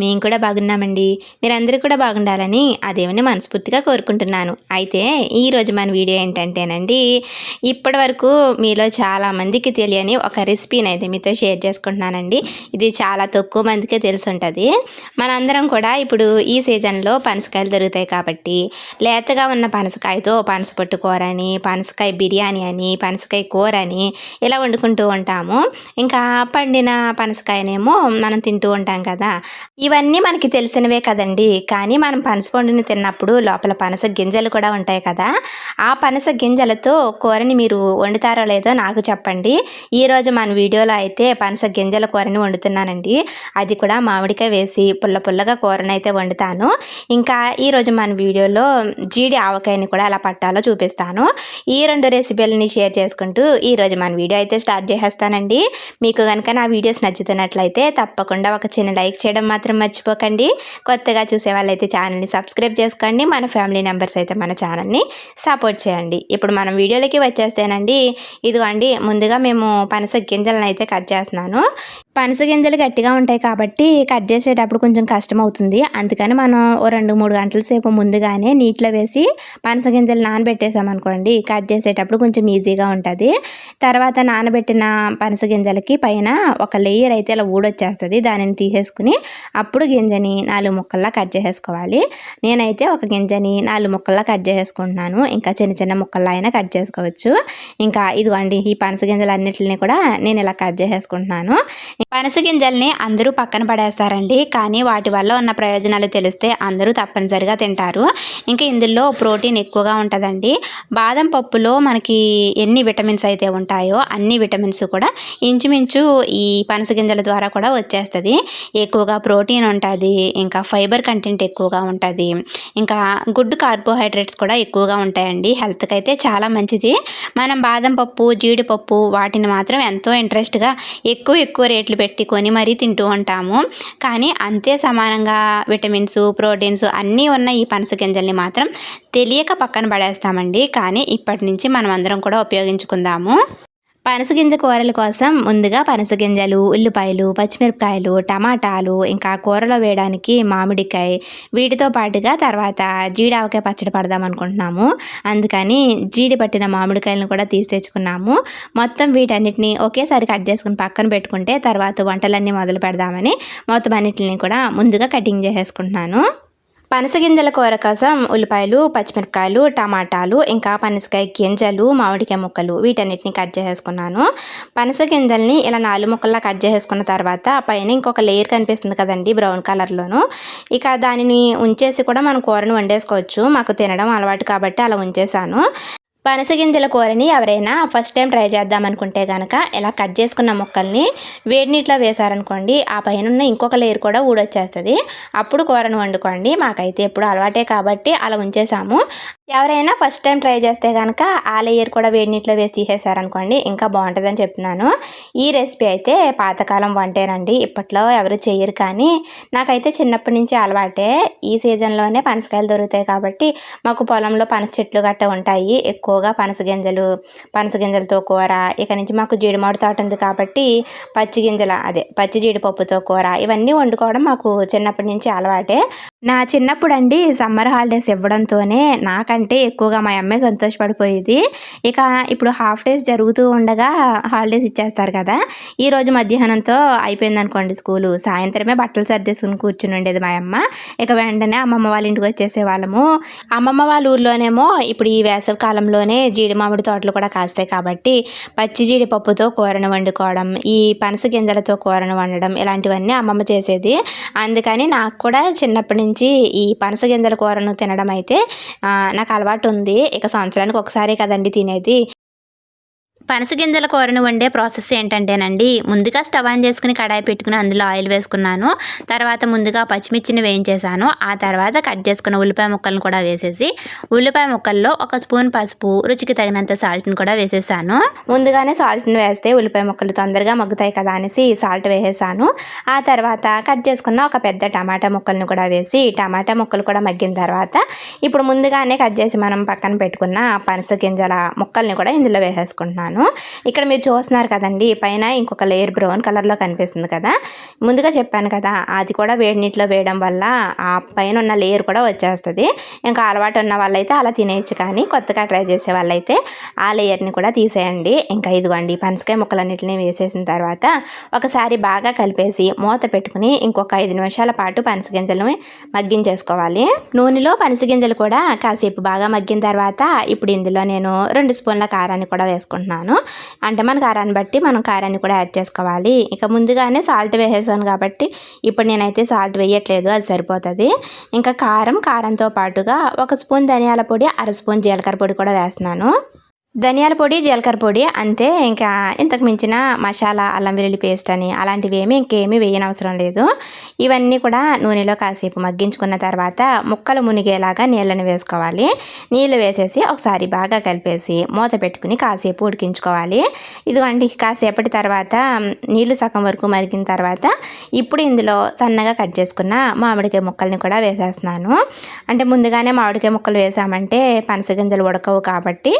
మేము కూడా బాగున్నామండి. మీరందరూ కూడా బాగుండాలని ఆ దేవుని మనస్ఫూర్తిగా కోరుకుంటున్నాను. అయితే ఈరోజు మన వీడియో ఏంటంటేనండి ఇప్పటి వరకు మీలో చాలామందికి తెలియని ఒక రెసిపీని అయితే మీతో షేర్ చేసుకుంటున్నానండి. ఇది చాలా తక్కువ మందికే తెలిసి ఉంటుంది మనందరం కూడా ఇప్పుడు ఈ సీజన్లో పనసకాయలు దొరుకుతాయి కాబట్టి లేతగా ఉన్న పనసకాయతో పనసపొట్టు కూర అని పనసకాయ బిర్యానీ అని పనసకాయ కూర అని ఇలా వండుకుంటూ ఉంటాము. ఇంకా పండిన పనసకాయనేమో మనం తింటూ ఉంటాం కదా ఇవన్నీ మనకి తెలిసినవే కదండి. కానీ మనం పనసపండుని తిన్నప్పుడు లోపల పనస గింజలు కూడా ఉంటాయి కదా. ఆ పనస గింజలతో కూరని మీరు వండుతారో లేదో నాకు చెప్పండి. ఈరోజు మన వీడియోలో అయితే పనస గింజల కూరని వండుతున్నానండి. అది కూడా మామిడికాయ వేసి పుల్ల పుల్లగా కూరని అయితే వండుతాను. ఇంకా ఈరోజు మన వీడియోలో జీడి ఆవకాయని కూడా ఎలా పట్టాలో చూపిస్తాను. ఈ రెండు రెసిపీలని షేర్ చేసుకుంటూ ఈరోజు మన వీడియో అయితే స్టార్ట్ చేసేస్తానండి. మీకు కనుక నా వీడియోస్ నచ్చుతున్నట్లయితే తప్పకుండా ఒక చిన్న లైక్ చేయడం మాత్రం మర్చిపోకండి. కొత్తగా చూసే వాళ్ళైతే ఛానల్ని సబ్స్క్రైబ్ చేసుకోండి. మన ఫ్యామిలీ మెంబర్స్ అయితే మన ఛానల్ని సపోర్ట్ చేయండి. ఇప్పుడు మనం వీడియోలకి వచ్చేస్తేనండి ఇదిగోండి ముందుగా మేము పనస గింజలను అయితే కట్ చేస్తున్నాను. పనస గింజలు గట్టిగా ఉంటాయి కాబట్టి కట్ చేసేటప్పుడు కొంచెం కష్టం అవుతుంది అందుకని మనం ఓ రెండు మూడు గంటల సేపు ముందుగానే నీటిలో వేసి పనస గింజలు నానబెట్టేసామనుకోండి కట్ చేసేటప్పుడు కొంచెం ఈజీగా ఉంటుంది. తర్వాత నానబెట్టిన పనస గింజలకి పైన ఒక లేయర్ అయితే ఇలా ఊడొచ్చేస్తుంది. దానిని తీసేసుకుని అప్పుడు గింజని నాలుగు ముక్కల్లా కట్ చేసేసుకోవాలి. నేనైతే ఒక గింజని నాలుగు ముక్కల్లా కట్ చేసేసుకుంటున్నాను. ఇంకా చిన్న చిన్న ముక్కల్లా అయినా కట్ చేసుకోవచ్చు. ఇంకా ఇదిగోండి ఈ పనస గింజలు అన్నిటిని కూడా నేను ఇలా కట్ చేసేసుకుంటున్నాను. పనస గింజల్ని అందరూ పక్కన పడేస్తారండి. కానీ వాటి వల్ల ఉన్న ప్రయోజనాలు తెలిస్తే అందరూ తప్పనిసరిగా తింటారు. ఇంకా ఇందులో ప్రోటీన్ ఎక్కువగా ఉంటుందండి. బాదం పప్పులో మనకి ఎన్ని విటమిన్స్ అయితే ఉంటాయో అన్ని విటమిన్స్ కూడా ఇంచుమించు ఈ పనస గింజల ద్వారా కూడా వచ్చేస్తుంది. ఎక్కువగా ప్రోటీన్ ఉంటుంది ఇంకా ఫైబర్ కంటెంట్ ఎక్కువగా ఉంటుంది ఇంకా గుడ్ కార్బోహైడ్రేట్స్ కూడా ఎక్కువగా ఉంటాయండి. హెల్త్కి అయితే చాలా మంచిది. మనం బాదం పప్పు జీడిపప్పు వాటిని మాత్రం ఎంతో ఇంట్రెస్ట్గా ఎక్కువ ఎక్కువ రేట్లు పెట్టి కొని మరీ తింటూ ఉంటాము. కానీ అంతే సమానంగా విటమిన్స్ ప్రోటీన్స్ అన్నీ ఉన్న ఈ పనస గింజల్ని మాత్రం తెలియక పక్కన పడేస్తామండి. కానీ ఇప్పటి నుంచి మనం అందరం కూడా ఉపయోగించుకుందాము. పనసగింజ కూరల కోసం ముందుగా పనసగింజలు ఉల్లిపాయలు పచ్చిమిరపకాయలు టమాటాలు ఇంకా కూరలో వేయడానికి మామిడికాయ వీటితో పాటుగా తర్వాత జీడావకాయ పచ్చడి పడదాం అనుకుంటున్నాము. అందుకని జీడి పట్టిన మామిడికాయలను కూడా తీసి తెచ్చుకున్నాము. మొత్తం వీటన్నిటిని ఒకేసారి కట్ చేసుకుని పక్కన పెట్టుకుంటే తర్వాత వంటలన్నీ మొదలు పెడదామని మొత్తం అన్నిటిని కూడా ముందుగా కటింగ్ చేసేసుకుంటున్నాను. పనసగింజల కూర కోసం ఉల్లిపాయలు పచ్చిమిరపకాయలు టమాటాలు ఇంకా పనసకాయ గింజలు మామిడికాయ ముక్కలు వీటన్నిటిని కట్ చేసేసుకున్నాను. పనస గింజల్ని ఇలా నాలుగు ముక్కల్లా కట్ చేసేసుకున్న తర్వాత పైన ఇంకొక లేయర్ కనిపిస్తుంది కదండి బ్రౌన్ కలర్లోను. ఇక దానిని ఉంచేసి కూడా మనం కూరను వండేసుకోవచ్చు. మాకు తినడం అలవాటు కాబట్టి అలా ఉంచేసాను పనసగింజల కూరని ఎవరైనా ఫస్ట్ టైం ట్రై చేద్దాం అనుకుంటే కనుక ఇలా కట్ చేసుకున్న ముక్కల్ని వేడి నీటిలో వేసారనుకోండి ఆ పైన ఉన్న ఇంకొక లేయర్ కూడా ఊడొచ్చేస్తుంది. అప్పుడు కూరను వండుకోండి. మాకైతే ఎప్పుడు అలవాటే కాబట్టి అలా ఉంచేసాము. ఎవరైనా ఫస్ట్ టైం ట్రై చేస్తే కనుక ఆ లేయర్ కూడా వేడి నీటిలో వేసి తీసేసారనుకోండి ఇంకా బాగుంటుందని చెప్తున్నాను. ఈ రెసిపీ అయితే పాతకాలం వంటేనండి ఇప్పట్లో ఎవరు చేయరు కానీ నాకైతే చిన్నప్పటి నుంచి అలవాటే. ఈ సీజన్లోనే పనసకాయలు దొరుకుతాయి కాబట్టి మాకు పొలంలో పనస చెట్లు గట్ట ఉంటాయి. ఎక్కువగా పనస గింజలు పనస గింజలతో కూర ఇక నుంచి మాకు జీడిమాడు తోట ఉంది కాబట్టి పచ్చి గింజల అదే పచ్చి జీడిపప్పుతో కూర ఇవన్నీ వండుకోవడం మాకు చిన్నప్పటి నుంచి అలవాటే. నా చిన్నప్పుడు అండి సమ్మర్ హాలిడేస్ ఇవ్వడంతోనే నాకంటే ఎక్కువగా మా అమ్మాయి సంతోషపడిపోయేది. ఇక ఇప్పుడు హాఫ్ డేస్ జరుగుతూ ఉండగా హాలిడేస్ ఇచ్చేస్తారు కదా. ఈరోజు మధ్యాహ్నంతో అయిపోయింది అనుకోండి స్కూలు. సాయంత్రమే బట్టలు సర్దేసుకుని కూర్చుని ఉండేది మా అమ్మ. ఇక వెంటనే అమ్మమ్మ వాళ్ళ ఇంటికి వచ్చేసే వాళ్ళము. అమ్మమ్మ వాళ్ళ ఊర్లోనేమో ఇప్పుడు ఈ వేసవి కాలంలోనే జీడి మామిడి తోటలు కూడా కాస్తాయి కాబట్టి పచ్చి జీడిపప్పుతో కూరను వండుకోవడం ఈ పనస గింజలతో కూరను వండడం ఇలాంటివన్నీ అమ్మమ్మ చేసేది. అందుకని నాకు కూడా చిన్నప్పటి నుంచి నుంచి ఈ పనస గింజల కూరను తినడం అయితే నాకు అలవాటు ఉంది. ఇక సంవత్సరానికి ఒకసారి కదండి తినేది. పనస గింజల కూరను వండే ప్రాసెస్ ఏంటంటేనండి ముందుగా స్టవ్ ఆన్ చేసుకుని కడాయి పెట్టుకుని అందులో ఆయిల్ వేసుకున్నాను. తర్వాత ముందుగా పచ్చిమిర్చిని వేయించేసాను ఆ తర్వాత కట్ చేసుకున్న ఉల్లిపాయ ముక్కలను కూడా వేసేసి ఉల్లిపాయ ముక్కల్లో ఒక స్పూన్ పసుపు రుచికి తగినంత సాల్ట్ని కూడా వేసేసాను. ముందుగానే సాల్ట్ని వేస్తే ఉల్లిపాయ ముక్కలు తొందరగా మగ్గుతాయి కదా అనేసి సాల్ట్ వేసేసాను. ఆ తర్వాత కట్ చేసుకున్న ఒక పెద్ద టమాటా ముక్కలను కూడా వేసి టమాటా ముక్కలు కూడా మగ్గిన తర్వాత ఇప్పుడు ముందుగానే కట్ చేసి మనం పక్కన పెట్టుకున్న పనస గింజల ముక్కల్ని కూడా ఇందులో వేసేసుకుంటున్నాను. ఇక్కడ మీరు చూస్తున్నారు కదండి పైన ఇంకొక లేయర్ బ్రౌన్ కలర్లో కనిపిస్తుంది కదా. ముందుగా చెప్పాను కదా అది కూడా వేడి నీటిలో వేయడం వల్ల ఆ పైన ఉన్న లేయర్ కూడా వచ్చేస్తుంది. ఇంకా అలవాటు ఉన్న వాళ్ళైతే అలా తినేయచ్చు కానీ కొత్తగా ట్రై చేసే వాళ్ళైతే ఆ లేయర్ని కూడా తీసేయండి. ఇంకా ఇదిగోండి పనసకాయ ముక్కలన్నింటినీ వేసేసిన తర్వాత ఒకసారి బాగా కలిపేసి మూత పెట్టుకుని ఇంకొక ఐదు నిమిషాల పాటు పనసగింజలను మగ్గించేసుకోవాలి. నూనెలో పనస గింజలు కూడా కాసేపు బాగా మగ్గిన తర్వాత ఇప్పుడు ఇందులో నేను రెండు స్పూన్ల కారాన్ని కూడా వేసుకుంటున్నాను. అంటే మన కారాన్ని బట్టి మనం కారాన్ని కూడా యాడ్ చేసుకోవాలి. ఇక ముందుగానే సాల్ట్ వేసేసాను కాబట్టి ఇప్పుడు నేనైతే సాల్ట్ వేయట్లేదు అది సరిపోతుంది. ఇంకా కారం కారంతో పాటుగా ఒక స్పూన్ ధనియాల పొడి అర స్పూన్ జీలకర్ర పొడి కూడా వేస్తున్నాను. ధనియాల పొడి జీలకర్ర పొడి అంతే. ఇంకా ఇంతకు మించిన మసాలా అల్లం వెల్లుల్లి పేస్ట్ అని అలాంటివి ఏమీ ఇంకేమీ వేయనవసరం లేదు. ఇవన్నీ కూడా నూనెలో కాసేపు మగ్గించుకున్న తర్వాత ముక్కలు మునిగేలాగా నీళ్ళని వేసుకోవాలి. నీళ్ళు వేసేసి ఒకసారి బాగా కలిపేసి మూత పెట్టుకుని కాసేపు ఉడికించుకోవాలి. ఇదిగోండి కాసేపటి తర్వాత నీళ్ళు సగం వరకు మరిగిన తర్వాత ఇప్పుడు ఇందులో సన్నగా కట్ చేసుకున్న మామిడికాయ ముక్కల్ని కూడా వేసేస్తున్నాను. అంటే ముందుగానే మామిడికాయ ముక్కలు వేసామంటే పనసగింజలు ఉడకవు కాబట్టి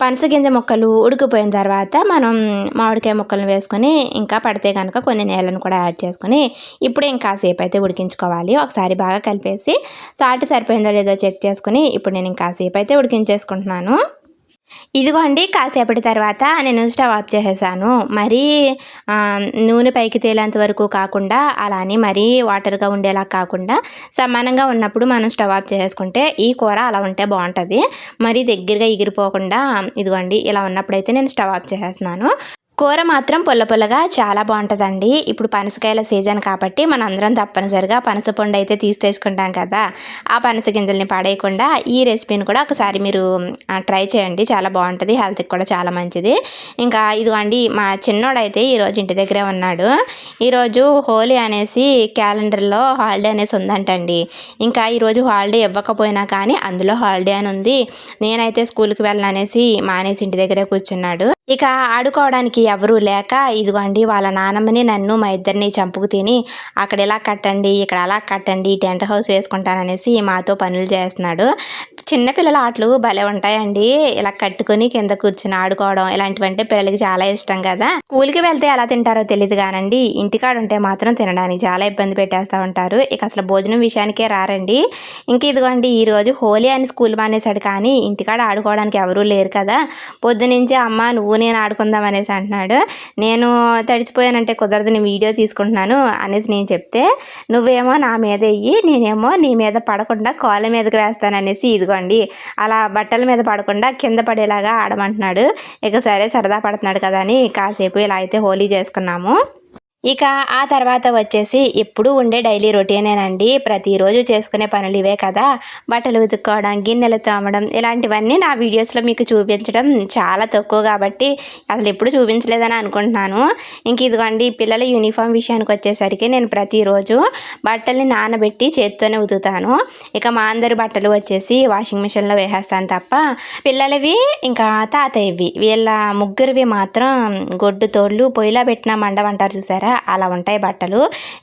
పనసగింజ ముక్కలు ఉడికిపోయిన తర్వాత మనం మామిడికాయ ముక్కలను వేసుకొని ఇంకా పడితే కనుక కొన్ని నీళ్ళను కూడా యాడ్ చేసుకొని ఇప్పుడు ఇంకా సేపు అయితే ఉడికించుకోవాలి. ఒకసారి బాగా కలిపేసి సాల్ట్ సరిపోయిందో లేదో చెక్ చేసుకుని ఇప్పుడు నేను ఇంకా సేపు అయితే ఉడికించేసుకుంటున్నాను. ఇదిగోండి కాసేపటి తర్వాత నేను స్టవ్ ఆఫ్ చేసేసాను. మరీ నూనె పైకి తేలేంత వరకు కాకుండా అలా అని మరీ వాటర్గా ఉండేలా కాకుండా సమానంగా ఉన్నప్పుడు మనం స్టవ్ ఆఫ్ చేసుకుంటే ఈ కూర అలా ఉంటే బాగుంటుంది. మరీ దగ్గరగా ఎగిరిపోకుండా ఇదిగోండి ఇలా ఉన్నప్పుడైతే నేను స్టవ్ ఆఫ్ చేసేస్తున్నాను. కూర మాత్రం పుల్ల పుల్లగా చాలా బాగుంటుందండి. ఇప్పుడు పనసకాయల సీజన్ కాబట్టి మనం అందరం తప్పనిసరిగా పనస పండు అయితే తీసి తెచ్చుకుంటాం కదా. ఆ పనస గింజల్ని పడేయకుండా ఈ రెసిపీని కూడా ఒకసారి మీరు ట్రై చేయండి. చాలా బాగుంటుంది హెల్త్కి కూడా చాలా మంచిది. ఇంకా ఇదిగోండి మా చిన్నోడైతే ఈరోజు ఇంటి దగ్గరే ఉన్నాడు. ఈరోజు హోలీ అనేసి క్యాలెండర్లో హాలిడే అనేసి ఉందంటండి. ఇంకా ఈరోజు హాలిడే ఇవ్వకపోయినా కానీ అందులో హాలిడే అని ఉంది. నేనైతే స్కూల్కి వెళ్ళననేసి మానేసి ఇంటి దగ్గరే కూర్చున్నాడు. ఇక ఆడుకోవడానికి ఎవరూ లేక ఇదిగోండి వాళ్ళ నానమ్మని నన్ను మా ఇద్దరిని చంపుకు తిని అక్కడ ఇలా కట్టండి ఇక్కడ అలా కట్టండి టెంట్ హౌస్ వేసుకుంటాననేసి మాతో పనులు చేస్తున్నాడు. చిన్నపిల్లల ఆటలు భలే ఉంటాయండి. ఇలా కట్టుకుని కింద కూర్చుని ఆడుకోవడం ఇలాంటివంటే పిల్లలకి చాలా ఇష్టం కదా. స్కూల్కి వెళ్తే ఎలా తింటారో తెలియదు కానండి. ఇంటికాడ ఉంటే మాత్రం తినడానికి చాలా ఇబ్బంది పెట్టేస్తూ ఉంటారు. ఇక అసలు భోజనం విషయానికే రారండి. ఇంక ఇదిగోండి ఈరోజు హోలీ అని స్కూల్ మానేశాడు కానీ ఇంటికాడ ఆడుకోవడానికి ఎవరూ లేరు కదా. పొద్దునుంచి అమ్మ నువ్వు నేను ఆడుకుందాం అనేసి అంటున్నాడు. నేను తడిచిపోయానంటే కుదరదు నేను వీడియో తీసుకుంటున్నాను అనేసి నేను చెప్తే నువ్వేమో నా మీద వెయ్యి నేనేమో నీ మీద పడకుండా కాళ్ళ మీదకి వేస్తాననేసి ఇదిగోండి అలా బట్టల మీద పడకుండా కింద పడేలాగా ఆడమంటున్నాడు. ఇక సరే సరదా పడుతున్నాడు కదా అని కాసేపు ఇలా అయితే హోలీ చేసుకున్నాము. ఇక ఆ తర్వాత వచ్చేసి ఎప్పుడు ఉండే డైలీ రొటీనేనండి. ప్రతిరోజు చేసుకునే పనులు ఇవే కదా. బట్టలు ఉతుక్కోవడం గిన్నెలు తోమడం ఇలాంటివన్నీ నా వీడియోస్లో మీకు చూపించడం చాలా తక్కువ కాబట్టి అసలు ఎప్పుడు చూపించలేదని అనుకుంటున్నాను. ఇంక ఇదిగోండి పిల్లల యూనిఫామ్ విషయానికి వచ్చేసరికి నేను ప్రతిరోజు బట్టల్ని నానబెట్టి చేత్తోనే ఉతుకుతాను. ఇక మా అందరి బట్టలు వచ్చేసి వాషింగ్ మిషన్లో వేసేస్తాను తప్ప పిల్లలవి ఇంకా తాతయ్యవి. వీళ్ళ ముగ్గురివి మాత్రం గొడ్డు తోళ్ళు పొయ్యిలో పెట్టిన మండమంటారు చూసారా? అలా ఉంటాయి బట్టలు.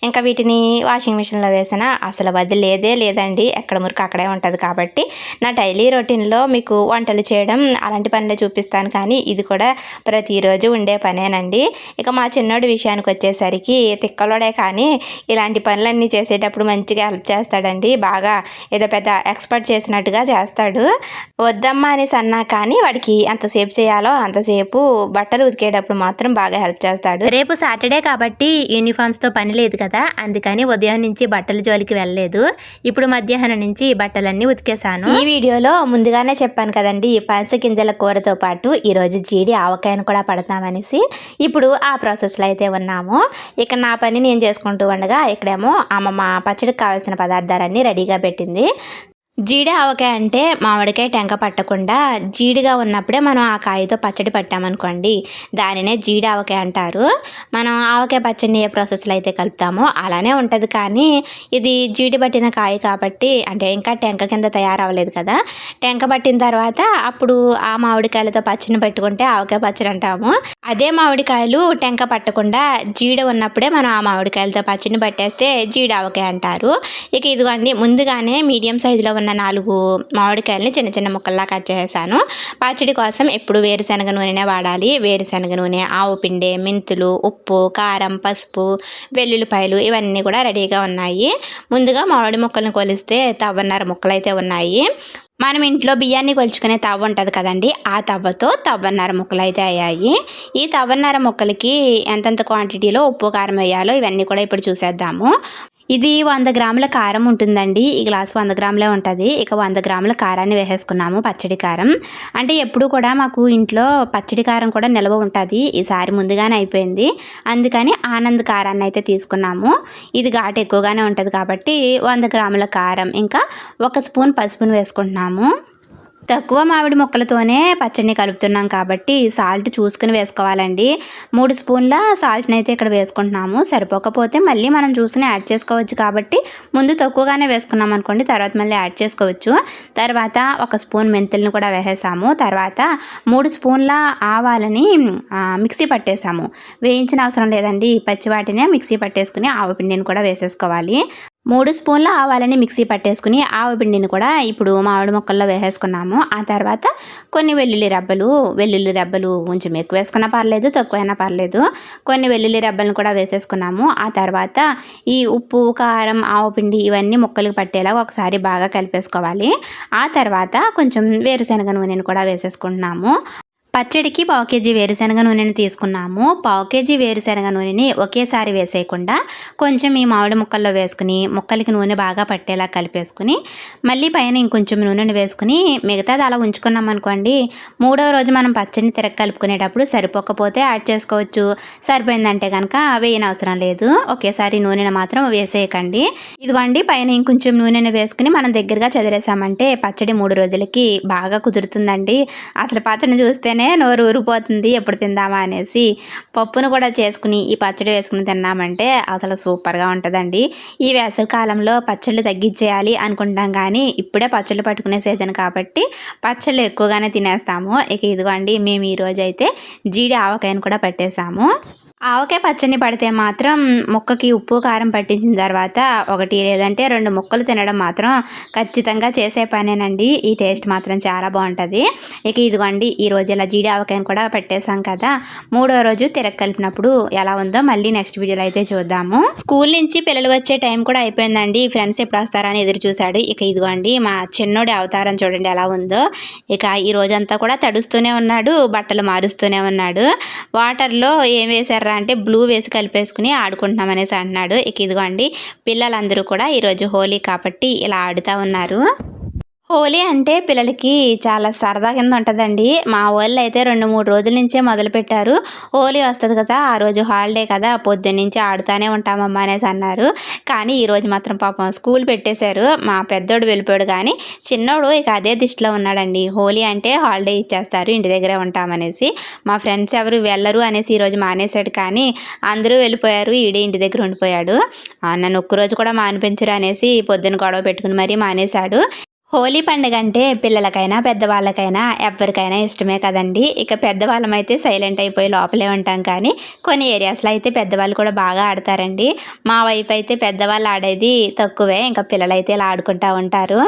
ఇంకా వీటిని వాషింగ్ మిషన్లో వేసినా అసలు వదిలేదే లేదండి. ఎక్కడ మురికి అక్కడే ఉంటుంది కాబట్టి. నా డైలీ రొటీన్లో మీకు వంటలు చేయడం అలాంటి పనులే చూపిస్తాను. కానీ ఇది కూడా ప్రతిరోజు ఉండే పనేనండి. ఇక మా చిన్నోడి విషయానికి వచ్చేసరికి తిక్కలోడే కానీ ఇలాంటి పనులన్నీ చేసేటప్పుడు మంచిగా హెల్ప్ చేస్తాడండి. బాగా ఏదో పెద్ద ఎక్స్పర్ట్ చేసినట్టుగా చేస్తాడు. వద్దమ్మా అనేసి అన్నా కానీ వాడికి ఎంతసేపు చేయాలో అంతసేపు బట్టలు ఉతికేటప్పుడు మాత్రం బాగా హెల్ప్ చేస్తాడు. రేపు సాటర్డే కాబట్టి కాబట్టి యూనిఫామ్స్తో పని లేదు కదా అందుకని ఉదయం నుంచి బట్టల జోలికి వెళ్ళలేదు. ఇప్పుడు మధ్యాహ్నం నుంచి బట్టలన్నీ ఉతికేశాను. ఈ వీడియోలో ముందుగానే చెప్పాను కదండి పనస గింజల కూరతో పాటు ఈరోజు జీడి ఆవకాయను కూడా పడతామనేసి ఇప్పుడు ఆ ప్రాసెస్లో అయితే ఉన్నాము. ఇక నా పని నేను చేసుకుంటూ ఉండగా ఇక్కడేమో అమ్మమ్మ పచ్చడికి కావాల్సిన పదార్థాలన్నీ రెడీగా పెట్టింది. జీడి ఆవకాయ అంటే మామిడికాయ టెంక పట్టకుండా జీడిగా ఉన్నప్పుడే మనం ఆ కాయతో పచ్చడి పట్టామనుకోండి దానినే జీడి ఆవకాయ అంటారు. మనం ఆవకాయ పచ్చడిని ఏ ప్రాసెస్లో అయితే కలుపుతామో అలానే ఉంటుంది. కానీ ఇది జీడి పట్టిన కాయ కాబట్టి అంటే ఇంకా టెంక కింద తయారవ్వలేదు కదా. టెంక పట్టిన తర్వాత అప్పుడు ఆ మామిడికాయలతో పచ్చడిని పెట్టుకుంటే ఆవకాయ పచ్చడి అంటాము. అదే మామిడికాయలు టెంక పట్టకుండా జీడ ఉన్నప్పుడే మనం ఆ మామిడికాయలతో పచ్చడిని పట్టేస్తే జీడి ఆవకాయ అంటారు. ఇక ఇదిగోండి ముందుగానే మీడియం సైజులో ఉన్న నాలుగు మామిడికాయలని చిన్న చిన్న ముక్కల్లా కట్ చేసేసాను. పచ్చడి కోసం ఎప్పుడు వేరుశనగ నూనెనే వాడాలి. వేరుశనగ నూనె ఆవు పిండి మెంతులు ఉప్పు కారం పసుపు వెల్లుల్లిపాయలు ఇవన్నీ కూడా రెడీగా ఉన్నాయి. ముందుగా మామిడి ముక్కలను కొలిస్తే తవ్వన్నర ముక్కలు అయితే ఉన్నాయి. మనం ఇంట్లో బియ్యాన్ని కొలుచుకునే తవ్వ ఉంటుంది కదండి ఆ తవ్వతో తవ్వన్నర ముక్కలు అయితే అయ్యాయి. ఈ తవ్వన్నర ముక్కలకి ఎంతెంత క్వాంటిటీలో ఉప్పు కారం వేయాలో ఇవన్నీ కూడా ఇప్పుడు చూసేద్దాము. ఇది వంద గ్రాముల కారం ఉంటుందండి. ఈ గ్లాస్ వంద గ్రాములే ఉంటుంది. ఇక వంద గ్రాముల కారాన్ని వేసేసుకున్నాము పచ్చడి కారం. అంటే ఎప్పుడు కూడా మాకు ఇంట్లో పచ్చడి కారం కూడా నిల్వ ఉంటుంది. ఈసారి ముందుగానే అయిపోయింది. అందుకని ఆనంద్ కారాన్ని అయితే తీసుకున్నాము. ఇది ఘాటు ఎక్కువగానే ఉంటుంది కాబట్టి వంద గ్రాముల కారం. ఇంకా ఒక స్పూన్ పసుపును వేసుకుంటున్నాము. తక్కువ మామిడి ముక్కలతోనే పచ్చడిని కలుపుతున్నాం కాబట్టి సాల్ట్ చూసుకుని వేసుకోవాలండి. మూడు స్పూన్ల సాల్ట్ని అయితే ఇక్కడ వేసుకుంటున్నాము. సరిపోకపోతే మళ్ళీ మనం చూసుకుని యాడ్ చేసుకోవచ్చు కాబట్టి ముందు తక్కువగానే వేసుకున్నాం అనుకోండి తర్వాత మళ్ళీ యాడ్ చేసుకోవచ్చు. తర్వాత ఒక స్పూన్ మెంతులను కూడా వేసేసాము. తర్వాత మూడు స్పూన్ల ఆవాలని మిక్సీ పట్టేసాము. వేయించిన అవసరం లేదండి. పచ్చి వాటినే మిక్సీ పట్టేసుకుని ఆవపిండిని కూడా వేసేసుకోవాలి. మూడు స్పూన్ల ఆవాలని మిక్సీ పట్టేసుకుని ఆవు పిండిని కూడా ఇప్పుడు మామిడి మొక్కల్లో వేసేసుకున్నాము. ఆ తర్వాత కొన్ని వెల్లుల్లి రబ్బలు వెల్లుల్లి రబ్బలు కొంచెం ఎక్కువ వేసుకున్నా పర్లేదు తక్కువైనా పర్లేదు. కొన్ని వెల్లుల్లి రబ్బలను కూడా వేసేసుకున్నాము. ఆ తర్వాత ఈ ఉప్పు కారం ఆవ పిండి ఇవన్నీ మొక్కలకు పట్టేలా ఒకసారి బాగా కలిపేసుకోవాలి. ఆ తర్వాత కొంచెం వేరుశనగ నూనెను కూడా వేసేసుకుంటున్నాము. పచ్చడికి పావు కేజీ వేరుశనగ నూనెని తీసుకున్నాము. పావు కేజీ వేరుశనగ నూనెని ఒకేసారి వేసేయకుండా కొంచెం ఈ మామిడి ముక్కల్లో వేసుకుని ముక్కలకి నూనె బాగా పట్టేలా కలిపేసుకుని మళ్ళీ పైన ఇంకొంచెం నూనెని వేసుకుని మిగతాది అలా ఉంచుకున్నాం అనుకోండి మూడవ రోజు మనం పచ్చడిని తిరగ కలుపుకునేటప్పుడు సరిపోకపోతే యాడ్ చేసుకోవచ్చు. సరిపోయిందంటే కనుక వేయని అవసరం లేదు. ఒకేసారి నూనెను మాత్రం వేసేయకండి. ఇదిగోండి పైన ఇంకొంచెం నూనెను వేసుకుని మనం దగ్గరగా చదివేసామంటే పచ్చడి మూడు రోజులకి బాగా కుదురుతుందండి. అసలు పచ్చడిని చూస్తేనే చూస్తేనే నోరు ఊరిపోతుంది ఎప్పుడు తిందామా అనేసి పప్పును కూడా చేసుకుని ఈ పచ్చడి వేసుకుని తిన్నామంటే అసలు సూపర్గా ఉంటుందండి. ఈ వేసవి కాలంలో పచ్చళ్ళు తగ్గించేయాలి అనుకుంటాం కానీ ఇప్పుడే పచ్చళ్ళు పట్టుకునే సీజన్ కాబట్టి పచ్చళ్ళు ఎక్కువగానే తినేస్తాము. ఇక ఇదిగోండి మేము ఈరోజు అయితే జీడి ఆవకాయను కూడా పెట్టేశాము. ఆవకాయ పచ్చడిని పడితే మాత్రం ముక్కకి ఉప్పు కారం పట్టించిన తర్వాత ఒకటి లేదంటే రెండు ముక్కలు తినడం మాత్రం ఖచ్చితంగా చేసే పనేనండి. ఈ టేస్ట్ మాత్రం చాలా బాగుంటుంది. ఇక ఇదిగోండి ఈరోజు ఇలా జీడి ఆవకాయని కూడా పెట్టేశాం కదా. మూడో రోజు తిరగ కలిపినప్పుడు ఎలా ఉందో మళ్ళీ నెక్స్ట్ వీడియోలో అయితే చూద్దాము. స్కూల్ నుంచి పిల్లలు వచ్చే టైం కూడా అయిపోయిందండి. ఫ్రెండ్స్ ఎప్పుడు వస్తారని ఎదురు చూశాడు. ఇక ఇదిగోండి మా చిన్నోడి అవతారం చూడండి ఎలా ఉందో. ఇక ఈ రోజంతా కూడా తడుస్తూనే ఉన్నాడు బట్టలు మారుస్తూనే ఉన్నాడు. వాటర్లో ఏం వేశారు అంటే బ్లూ వేసి కలిపేసుకుని ఆడుకుంటున్నాం అనేసి అంటున్నాడు. ఇక ఇదిగోండి పిల్లలందరూ కూడా ఈరోజు హోలీ కాబట్టి ఇలా ఆడుతూ ఉన్నారు. హోలీ అంటే పిల్లలకి చాలా సరదా కింద ఉంటుందండి. మా వాళ్ళు అయితే రెండు మూడు రోజుల నుంచే మొదలుపెట్టారు. హోలీ వస్తుంది కదా ఆ రోజు హాలిడే కదా పొద్దున్న నుంచి ఆడుతూనే ఉంటామమ్మా అనేసి అన్నారు. కానీ ఈరోజు మాత్రం పాపం స్కూల్ పెట్టేశారు. మా పెద్దోడు వెళ్ళిపోయాడు కానీ చిన్నోడు ఇక అదే దిష్టిలో ఉన్నాడండి. హోలీ అంటే హాలిడే ఇచ్చేస్తారు ఇంటి దగ్గరే ఉంటామనేసి. మా ఫ్రెండ్స్ ఎవరు వెళ్ళరు అనేసి ఈరోజు మానేశాడు కానీ అందరూ వెళ్ళిపోయారు ఈడే ఇంటి దగ్గర ఉండిపోయాడు. నన్ను ఒక్కరోజు కూడా మానిపించరు అనేసి పొద్దున్న గొడవ పెట్టుకుని మరీ మానేశాడు. హోలీ పండుగ అంటే పిల్లలకైనా పెద్దవాళ్ళకైనా ఎవరికైనా ఇష్టమే కదండి. ఇక పెద్దవాళ్ళమైతే సైలెంట్ అయిపోయి లోపలే ఉంటాం కానీ కొన్ని ఏరియాస్లో అయితే పెద్దవాళ్ళు కూడా బాగా ఆడతారండి. మా వైపు అయితే పెద్దవాళ్ళు ఆడేది తక్కువే ఇంకా పిల్లలైతే ఇలా ఆడుకుంటూ ఉంటారు.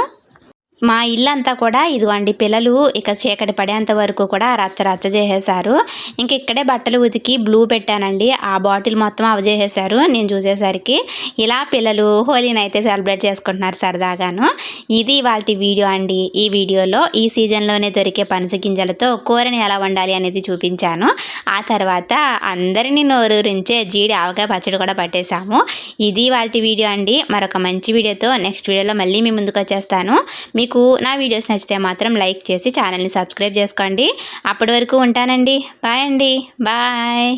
మా ఇల్లంతా కూడా ఇదిగోండి పిల్లలు ఇక చీకటి పడేంత వరకు కూడా రచ్చ రచ్చ చేసేసారు ఇంక ఇక్కడే బట్టలు ఉతికి బ్లూ పెట్టానండి. ఆ బాటిల్ మొత్తం అవజేసేసారు నేను చూసేసరికి ఇలా పిల్లలు హోలీని అయితే సెలబ్రేట్ చేసుకుంటున్నారు సరదాగాను. ఇది వాటి వీడియో అండి. ఈ వీడియోలో ఈ సీజన్లోనే దొరికే పనస గింజలతో కూరని ఎలా వండాలి అనేది చూపించాను. ఆ తర్వాత అందరినీ నోరూరించే జీడి ఆవకాయ పచ్చడి కూడా పట్టేశాము. ఇది వాటి వీడియో అండి. మరొక మంచి వీడియోతో నెక్స్ట్ వీడియోలో మళ్ళీ మీ ముందుకు వచ్చేస్తాను. మీకు మీకు నా వీడియోస్ నచ్చితే మాత్రం లైక్ చేసి ఛానల్ని సబ్స్క్రైబ్ చేసుకోండి. అప్పటి వరకు ఉంటానండి. బాయ్ అండి. బాయ్.